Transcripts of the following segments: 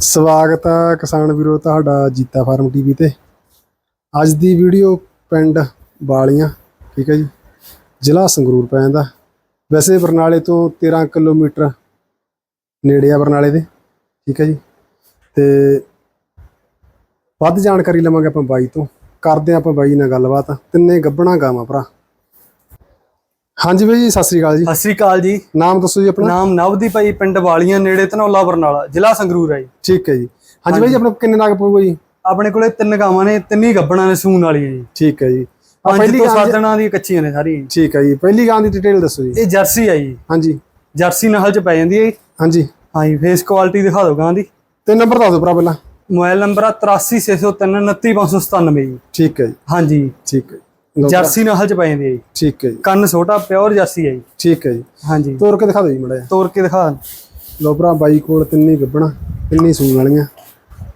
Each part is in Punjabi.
ਸਵਾਗਤ ਹੈ ਕਿਸਾਨ ਵੀਰੋ ਤੁਹਾਡਾ ਜੀਤਾ ਫਾਰਮ ਟੀਵੀ ਤੇ। ਅੱਜ ਦੀ ਵੀਡੀਓ ਪਿੰਡ ਬਾਲੀਆਂ ਠੀਕ ਹੈ ਜੀ, ਜ਼ਿਲ੍ਹਾ ਸੰਗਰੂਰ ਪੈ ਜਾਂਦਾ। ਵੈਸੇ ਬਰਨਾਲੇ ਤੋਂ 13 ਕਿਲੋਮੀਟਰ ਨੇੜੇ ਆ ਬਰਨਾਲੇ ਦੇ, ਠੀਕ ਹੈ ਜੀ। ਤੇ ਵੱਧ ਜਾਣਕਾਰੀ ਲਵਾਂਗੇ ਆਪਾਂ ਬਾਈ ਤੋਂ। ਕਰਦੇ ਹਾਂ ਆਪਾਂ ਬਾਈ ਨਾਲ ਗੱਲਬਾਤ। ਤਿੰਨੇ ਗੱਬਣਾ ਗਾਵਾਂ ਭਰਾ। ਹਾਂਜੀ ਬਾਈ ਜੀ ਸਤਿ ਸ੍ਰੀ ਅਕਾਲ ਜੀ। ਸਤਿ ਸ੍ਰੀ ਅਕਾਲ ਜੀ। ਨਾਮ ਦੱਸੋ ਜੀ ਆਪਣਾ। ਨਾਮ ਨਵਦੀਪ ਭਾਈ ਪਿੰਡ ਵਾਲੀਆਂ ਨੇੜੇ ਧਨੌਲਾ ਬਰਨਾਲਾ ਜ਼ਿਲ੍ਹਾ ਸੰਗਰੂਰ ਹੈ ਜੀ। ਠੀਕ ਹੈ ਜੀ। ਹਾਂਜੀ ਬਾਈ ਜੀ ਆਪਣਾ ਕਿੰਨੇ ਨਾਗ ਪਊਗਾ ਜੀ ਆਪਣੇ ਕੋਲੇ ਤਿੰਨ ਗਾਵਾਂ ਨੇ ਤਿੰਨੀ ਗੱਬਣਾ ਨੇ ਸੂਣ ਵਾਲੀਆਂ ਜੀ। ਠੀਕ ਹੈ ਜੀ। ਪਹਿਲੀ ਤੋਂ ਦਿਨਾਂ ਦੀ ਕੱਚੀਆਂ ਨੇ ਸਾਰੀਆਂ। ਜੀ। ਠੀਕ ਹੈ ਜੀ। ਪਹਿਲੀ ਗਾਂ ਦੀ ਡਿਟੇਲ ਦੱਸੋ ਜੀ। ਇਹ ਜਰਸੀ ਆ ਜੀ। ਹਾਂਜੀ। ਜਰਸੀ ਨਸਲ ਚ ਪੈ ਜਾਂਦੀ ਹੈ ਜੀ। ਹਾਂਜੀ। ਹਾਂਜੀ ਫੇਸ ਕੁਆਲਿਟੀ ਦਿਖਾ ਦਿਓ ਗਾਂ ਦੀ। ਤੇ ਨੰਬਰ ਦੱਸ ਦਿਓ ਭਰਾ ਪਹਿਲਾਂ। ਮੋਬਾਈਲ ਨੰਬਰ ਆ 83603 29597 ਜੀ। ਠੀਕ ਹੈ ਜੀ। ਹਾਂਜੀ। ਠੀਕ ਹੈ ਜਰਸੀ ਨਸਲ ਚ ਪੈ ਜਾਂਦੀ ਹੈ ਜੀ। ਠੀਕ ਹੈ ਜੀ। ਕੰਨ ਛੋਟਾ ਪਿਓਰ ਜਰਸੀ ਹੈ ਜੀ। ਠੀਕ ਹੈ ਜੀ। ਹਾਂਜੀ। ਤੋਰ ਕੇ ਦਿਖਾ ਦਿਓ ਜੀ ਮੜਾ ਤੋੜ ਕੇ ਦਿਖਾ। ਲੋ ਭਰਾ ਬਾਈ ਕੋਲ ਤਿੰਨੀ ਗੱਬਣਾ ਤਿੰਨੀ ਸੂਣ ਵਾਲੀਆਂ।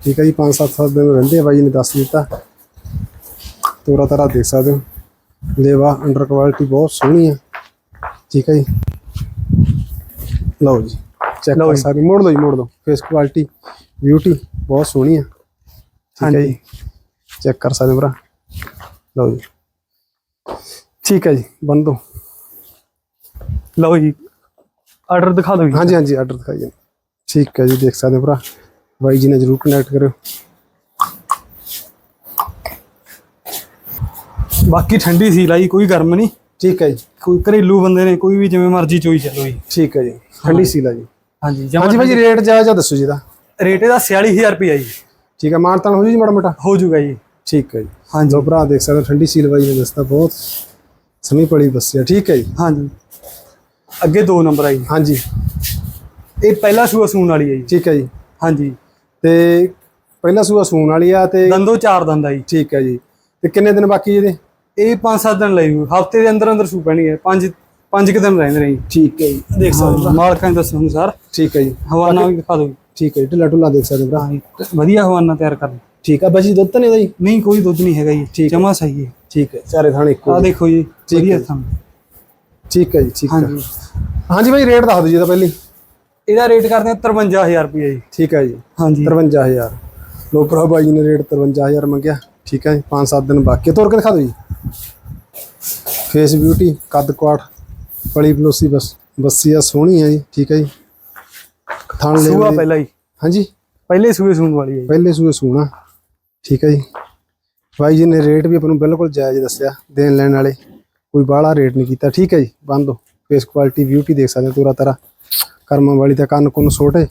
ਠੀਕ ਹੈ ਜੀ 5-7 ਦਿਨ ਰਹਿੰਦੇ ਬਾਈ ਨੇ ਦੱਸ ਦਿੱਤਾ। ਤੋਰਾ ਤਰਾ ਦੇਖ ਸਕਦੇ ਹੋ। ਲੇਵਾ ਅੰਡਰ ਕੁਆਲਿਟੀ ਬਹੁਤ ਸੋਹਣੀ ਆ। ਠੀਕ ਹੈ ਜੀ। ਲਓ ਜੀ ਚੈੱਕ ਕਰ ਜੀ। ਸਾਰੇ। ਮੋੜ ਲਓ ਜੀ ਮੋੜ ਲਓ। ਫੇਸ ਕੁਆਲਿਟੀ ਬਿਊਟੀ ਬਹੁਤ ਸੋਹਣੀ ਆ। ਠੀਕ ਹੈ। ਜੀ। ਚੈੱਕ ਕਰ ਸਕਦੇ ਹੋ ਭਰਾ। ਲਓ ਜੀ। ਠੀਕ ਹੈ ਜੀ ਬੰਦ ਦੋ। ਲਓ ਜੀ ਆਰਡਰ ਦਿਖਾ ਦਿਓ ਜੀ। ਹਾਂਜੀ ਹਾਂਜੀ ਆਰਡਰ ਦਿਖਾਈਏ ਠੀਕ ਹੈ ਜੀ ਦੇਖ ਸਕਦੇ ਹੋ ਭਰਾ। ਬਾਈ ਜੀ ਨੇ ਜਰੂਰ ਕਨੈਕਟ ਕਰਿਓ। ਬਾਕੀ ਠੰਡੀ ਸੀ ਲਾਈ ਕੋਈ ਗਰਮ ਨਹੀਂ। ਠੀਕ ਹੈ ਜੀ। ਕੋਈ ਘਰੇਲੂ ਬੰਦੇ ਨੇ ਕੋਈ ਵੀ ਜਿਵੇਂ ਮਰਜ਼ੀ ਚੋਈ ਚੱਲੋ ਜੀ। ਠੀਕ ਹੈ ਜੀ ਠੰਡੀ ਸੀਲਾ ਜੀ ਹਾਂਜੀ ਹਾਂਜੀ ਭਾਈ ਜੀ ਰੇਟ ਜਾਇਜ਼ ਆ ਦੱਸੋ ਜੀ ਦਾ ਰੇਟ ਇਹਦਾ 46000 ਰੁਪਏ ਜੀ। ਠੀਕ ਹੈ ਮਾਨਤਾਨ ਹੋ ਜੀ ਮਾੜਾ ਮੋਟਾ? ਹੋ ਜਾਊਗਾ ਜੀ। ਠੀਕ ਹੈ ਜੀ। ਹਾਂਜੀ। ਲੋ ਭਰਾ ਦੇਖ ਸਕਦੇ ਹੋ ਠੰਡੀ ਸੀਲ ਬਾਈ ਨੇ ਦੱਸਤਾ ਬਹੁਤ। ਸਮੀ ਪੜੀ ਦੱਸਿਆ ਠੀਕ ਹੈ ਜੀ। ਹਾਂਜੀ। ਅੱਗੇ ਦੋ ਨੰਬਰ ਆ ਜੀ ਹਾਂਜੀ। ਇਹ ਪਹਿਲਾ ਸੂਆ ਸੂਣ ਵਾਲੀ ਹੈ ਜੀ। ਠੀਕ ਹੈ ਜੀ। ਹਾਂਜੀ। ਤੇ ਪਹਿਲਾ ਸੂਆ ਸੂਣ ਵਾਲੀ ਆ ਤੇ ਦੰਦੋ ਚਾਰ ਦੰਦ ਆ ਜੀ। ਠੀਕ ਹੈ ਜੀ। ਤੇ ਕਿੰਨੇ ਦਿਨ ਬਾਕੀ ਇਹਦੇ? ਇਹ 5-7 ਦਿਨ ਲਈ ਹਫ਼ਤੇ ਦੇ ਅੰਦਰ ਅੰਦਰ ਸੂ ਪੈਣੀ ਹੈ। ਪੰਜ ਪੰਜ ਕੁ ਦਿਨ ਰਹਿੰਦੇ ਨੇ ਜੀ। ਠੀਕ ਹੈ ਜੀ। ਦੇਖ ਸਕਦੇ ਮਾਲਕਾਂ ਦੇ ਦੱਸਣ ਅਨੁਸਾਰ। ਠੀਕ ਹੈ ਜੀ। ਹਵਾਨਾ ਵੀ ਦਿਖਾ ਦਿਓ ਜੀ। ਠੀਕ ਹੈ ਜੀ। ਢਿੱਲਾ ਢੁੱਲਾ ਦੇਖ ਸਕਦੇ ਹੋ ਭਰਾ। ਹਾਂ ਜੀ। ਤੇ ਵਧੀਆ ਹਵਾਨਾ ਤਿਆਰ ਕਰ ਠੀਕ ਆ ਬਾਜੀ ਦੁੱਧ ਤਾਂ ਨਹੀਂ ਦਾ ਜੀ? ਨਹੀਂ ਕੋਈ ਦੁੱਧ ਨਹੀਂ ਹੈਗਾ ਜੀ। ਜਮਾ ਸਹੀ ਹੈ। ਠੀਕ ਹੈ ਚਾਰੇ ਥਾਣੇ ਇੱਕੋ ਆ ਜੀ। ਦੇਖੋ ਜੀ ਠੀਕ ਵਧੀਆ ਹੈ। ਥਾਂ। ਠੀਕ ਹੈ ਜੀ ਠੀਕ ਹੈ ਹਾਂਜੀ। ਹਾਂਜੀ ਭਾਈ ਰੇਟ ਦੱਸ ਦਿਓ ਜੀ ਇਹਦਾ ਪਹਿਲੀ। ਇਹਦਾ ਰੇਟ ਕਰਦੇ ਆ 53000 ਰੁਪਏ ਜੀ। ਠੀਕ ਹੈ ਜੀ। ਹਾਂਜੀ। 53000 ਲੋ ਭਰਾ ਬਾਈ ਨੇ ਰੇਟ 53000 ਮੰਗਿਆ। ਠੀਕ ਹੈ ਜੀ 5-7 ਦਿਨ ਬਾਕੀ। ਹੈ। ਤੋਰ ਕੇ ਦਿਖਾ ਦਿਓ ਜੀ। ਫੇਸ ਬਿਊਟੀ ਕੱਦ ਕੁਆਟ ਪਲੀ ਬਲੋਸੀ ਬਸ ਬੱਸੀਆ ਸੋਹਣੀ ਹੈ ਜੀ। ਠੀਕ ਹੈ ਜੀ। ਥਣ ਲੈ ਸੂਆ ਪਹਿਲਾ ਜੀ ਹਾਂਜੀ। ਪਹਿਲੇ ਸੂਏ ਸੂਣ ਵਾਲੀ ਹੈ ਜੀ। ਪਹਿਲੇ ਸੂਏ ਸੋਹਣਾ ਠੀਕ ਹੈ ਜੀ। ਬਾਈ ਜੀ ਨੇ ਰੇਟ ਵੀ ਆਪਾਂ ਨੂੰ ਬਿਲਕੁਲ ਜਾਇਜ਼ ਦੱਸਿਆ ਦੇਣ ਲੈਣ ਵਾਲੇ। ਕੋਈ ਬਾਹਲਾ ਰੇਟ ਨਹੀਂ ਕੀਤਾ। ਠੀਕ ਹੈ ਜੀ ਬੰਦ ਦੋ ਫੇਸ ਕੁਆਲਿਟੀ ਬਿਊਟੀ ਦੇਖ ਸਕਦੇ ਹੋ ਪੂਰਾ ਤਰ੍ਹਾਂ। ਕਰਮਾਂ ਵਾਲੀ ਦਾ ਕੰਨ ਕੁੰਨ ਛੋਟੇ।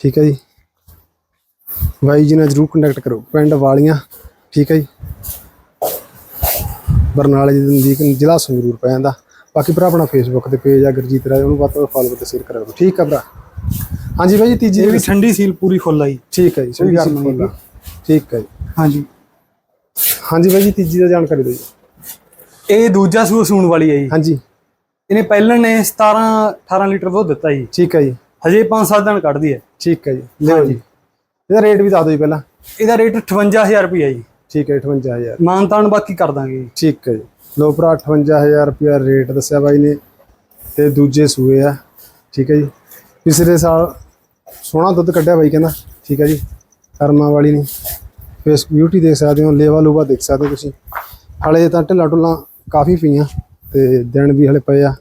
ਠੀਕ ਹੈ ਜੀ। ਬਾਈ ਜੀ ਨਾਲ ਜਰੂਰ ਕੰਟੈਕਟ ਕਰੋ। ਪਿੰਡ ਵਾਲੀਆਂ। ਠੀਕ ਹੈ ਜੀ। ਬਰਨਾਲੇ ਦੀ ਨਜ਼ਦੀਕ ਜ਼ਿਲ੍ਹਾ ਸੰਗਰੂਰ ਪੈ ਜਾਂਦਾ। ਬਾਕੀ ਭਰਾ ਆਪਣਾ ਫੇਸਬੁੱਕ ਤੇ ਪੇਜ ਆ ਗੁਰਜੀਤ ਰਾਏ ਉਹਨੂੰ ਵੱਧ ਤੋਂ ਫਾਲੋ ਤੇ ਸ਼ੇਅਰ ਕਰਿਆ ਕਰੋ। ਠੀਕ ਆ ਭਰਾ। ਹਾਂਜੀ ਜੀ ਤੀਜੀ ਇਹ ਵੀ ਠੰਡੀ ਸੀਲ ਪੂਰੀ ਫੁੱਲ ਆਈ ਠੀਕ ਹੈ ਜੀ ਕੋਈ ਸੰਦੀਪ ਨਹੀਂ। ਠੀਕ ਹੈ ਜੀ। ਹਾਂਜੀ। ਹਾਂਜੀ ਬਾਈ ਜੀ ਤੀਜੀ ਦਾ ਜਾਣਕਾਰੀ ਦਿਓ ਜੀ। ਇਹ ਦੂਜਾ ਸੂਆ ਸੂਣ ਵਾਲੀ ਹੈ ਜੀ। ਹਾਂਜੀ। ਇਹਨੇ ਪਹਿਲਣ ਨੇ 17 18 ਲੀਟਰ ਦੁੱਧ ਦਿੱਤਾ ਜੀ। ਠੀਕ ਹੈ ਜੀ। ਹਜੇ 5-7 ਦਿਨ ਕੱਢਦੀ ਹੈ। ਠੀਕ ਹੈ ਜੀ। ਲਿਓ। ਜੀ। ਇਹਦਾ ਰੇਟ ਵੀ ਦੱਸ ਦਿਓ ਜੀ ਪਹਿਲਾਂ। ਇਹਦਾ ਰੇਟ 58000 ਰੁਪਏ ਜੀ। ਠੀਕ ਹੈ 58000 ਮਾਨਤਾਨ ਬਾਕੀ ਕਰ ਦਾਂਗੇ ਜੀ। ਠੀਕ ਹੈ ਜੀ। ਲੋ ਭਰਾ 58000 ਰੁਪਿਆ ਰੇਟ ਦੱਸਿਆ ਬਾਈ ਨੇ। ਤੇ ਦੂਜੇ ਸੂਏ ਆ। ਠੀਕ ਹੈ ਜੀ। ਪਿਛਲੇ ਸਾਲ ਸੋਹਣਾ ਦੁੱਧ ਕੱਢਿਆ ਬਾਈ ਕਹਿੰਦਾ। ਠੀਕ ਹੈ ਜੀ। ਕਰਮਾਂ ਵਾਲੀ ਨੇ। ਫੇਸ ਬਿਊਟੀ ਦੇਖ ਸਕਦੇ ਹੋ ਲੇਵਾ ਲੂਵਾ ਦੇਖ ਸਕਦੇ ਹੋ ਤੁਸੀਂ। ਹਲੇ ਤਾਂ ਢਿੱਲਾ ਢੁੱਲਾ ਕਾਫੀ ਪਈਆਂ ਤੇ ਦਿਨ ਵੀ ਹਲੇ ਪਏ ਆ।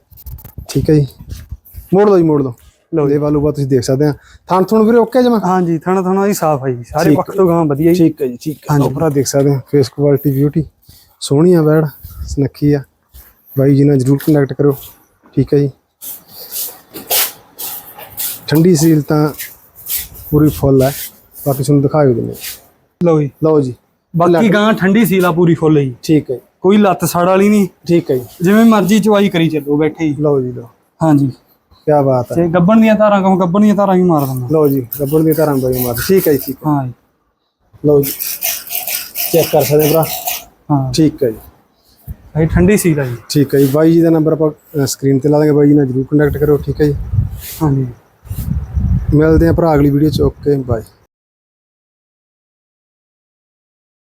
ਠੀਕ ਹੈ ਜੀ। ਮੋੜ ਲਓ ਜੀ ਮੋੜ ਲਓ। ਲਓ ਲੇਵਾ ਲੂਵਾ ਤੁਸੀਂ ਦੇਖ ਸਕਦੇ ਆ। ਥਣ ਥੁਣ ਵੀਰੇ ਓਕੇ ਜਮਾ ਹਾਂਜੀ ਥਣਾ ਥਣਾ ਹੀ ਸਾਫ਼ ਹੈ ਜੀ। ਸਾਰੇ ਪੱਖ ਤੋਂ ਗਾਂ ਵਧੀਆ ਜੀ। ਠੀਕ ਹੈ ਜੀ ਠੀਕ ਹੈ। ਭਰਾ ਦੇਖ ਸਕਦੇ ਹੋ ਫੇਸ ਕੁਆਲਿਟੀ ਬਿਊਟੀ ਸੋਹਣੀ ਆ ਬੈੜ ਸੁਨੱਖੀ ਆ। ਬਾਈ ਜੀ ਨਾਲ ਜਰੂਰ ਕਨੈਕਟ ਕਰੋ ਠੀਕ ਹੈ ਜੀ। ਠੰਡੀ ਸੀਲ ਤਾਂ ਪੂਰੀ ਫੁੱਲ ਹੈ ਬਾਕੀ ਤੁਹਾਨੂੰ ਦਿਖਾਇਓ ਦਿੰਦੇ ਲਓ ਜੀ। ਲਓ ਜੀ। ਬਾਕੀ ਗਾਂ ਠੰਡੀ ਸੀਲਾ ਪੂਰੀ ਫੁੱਲ ਹੈ ਜੀ। ਠੀਕ ਹੈ ਕੋਈ ਲੱਤ ਸੜ ਵਾਲੀ ਨਹੀਂ। ਠੀਕ ਹੈ ਜੀ। ਜਿਵੇਂ ਮਰਜ਼ੀ ਚਵਾਈ ਕਰੀ ਚੱਲੋ ਬੈਠੇ ਹੀ ਲਓ ਜੀ ਲਓ। ਹਾਂਜੀ। ਕੀ ਬਾਤ ਹੈ। ਤੇ ਗੱਬਣ ਦੀਆਂ ਧਾਰਾਂ ਕਹੂੰ ਗੱਬਣ ਦੀਆਂ ਧਾਰਾਂ ਵੀ ਮਾਰ ਦਿੰਦਾ। ਲਓ ਜੀ ਗੱਬੜ ਦੀ ਤਰ੍ਹਾਂ ਬਾਈ ਮਾਰ ਠੀਕ ਹੈ ਜੀ ਠੀਕ ਹੈ। ਹਾਂ ਜੀ। ਲਓ ਜੀ। ਚੈੱਕ ਕਰ ਸਕਦੇ ਹੋ ਭਰਾ? ਹਾਂ। ਠੀਕ ਹੈ ਜੀ। ਠੰਡੀ ਸੀਲਾ ਜੀ। ਠੀਕ ਹੈ ਜੀ। ਬਾਈ ਜੀ ਦਾ ਨੰਬਰ ਆਪਾਂ ਸਕਰੀਨ ਤੇ ਲਾ ਦਾਂਗੇ। ਬਾਈ ਜੀ ਨਾਲ ਜਰੂਰ ਕੰਟੈਕਟ ਕਰੋ ਠੀਕ ਹੈ ਜੀ। ਹਾਂਜੀ। ਮਿਲਦੇ ਆ ਭਰਾ ਅਗਲੀ ਵੀਡੀਓ ਚ। Okay bye